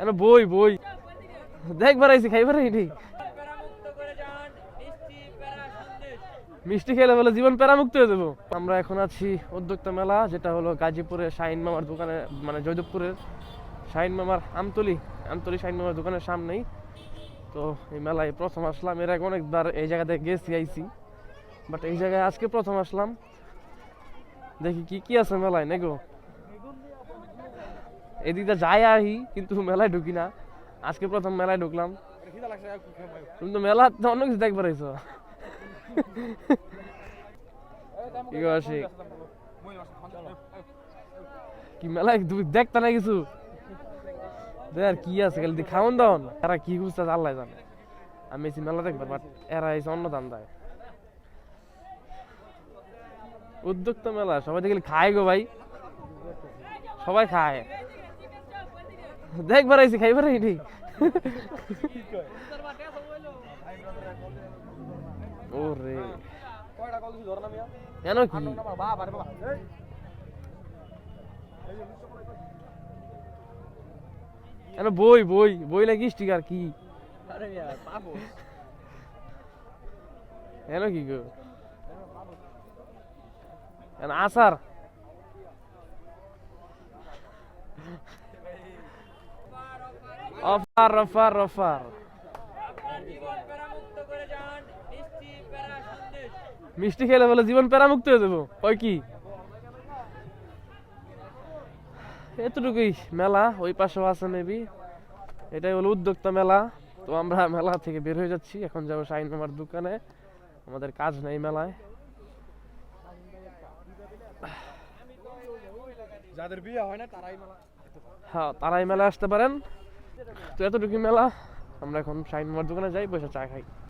এনে বই বই। দেখ বারাইছি খাই বারাইনি প্যারামুক্ত করে যান মিষ্টি প্যারা মিষ্টি খেলে বলে জীবন প্যারামুক্ত হয়ে যাব। আমরা এখন আছি উদ্যোক্তা মেলা, যেটা হলো গাজীপুরের শাহিন মামার দোকানে মানে জয়দেবপুরের শাহিন মামার আমতলি আমতলি শাহিন মামার দোকানের সামনেই। তো এই মেলায় প্রথম আসলাম, এর আগে অনেকবার এই জায়গাতে গেছি, আইছি। বাট এই জায়গায় আজকে প্রথম আসলাম। দেখি কি কি আছে মেলায়, নাকি? এদিকে যাই আহি, কিন্তু মেলায় ঢুকি না। আজকে প্রথম মেলায় ঢুকলাম। তুমি তো মেলা তো অন্য কিছু দেখবার আইছো। কি মেলায় তুমি না কিছু? দেখ কি আছে, খালি খাওন দাওন। এরা কি বুঝতে আল্লাহ জানে। আমি এসি মেলা দেখবার বাট এরা এসে অন্য দাম দেয়। উদ্যোক্তা মেলা, সবাই দেখলে খায় গো ভাই। সবাই খায়। দেখবার আইসি খাইবার আইনি ওরে। কেন কি? কেন বই বই বই নাকি স্টিকার কি? আরে কেন কি গো? আসার অফার অফার অফার মিষ্টি খেলে বলে জীবন প্যারামুক্ত হয়ে যাব। ওই কি? এতটুকুই মেলা ওই পাশেও আছে মেবি এটাই হলো উদ্যোক্তা মেলা। তো আমরা মেলা থেকে বের হয়ে যাচ্ছি। এখন যাব শাহিন মামার দোকানে। আমাদের কাজ নেই মেলায়। যাদের বিয়ে হয় না তারাই মেলা। হ্যাঁ তারাই মেলা আসতে পারেন। তো এতটুকু মেলা আমরা এখন শাহিন মার দোকানে যাই বসে চা খাই।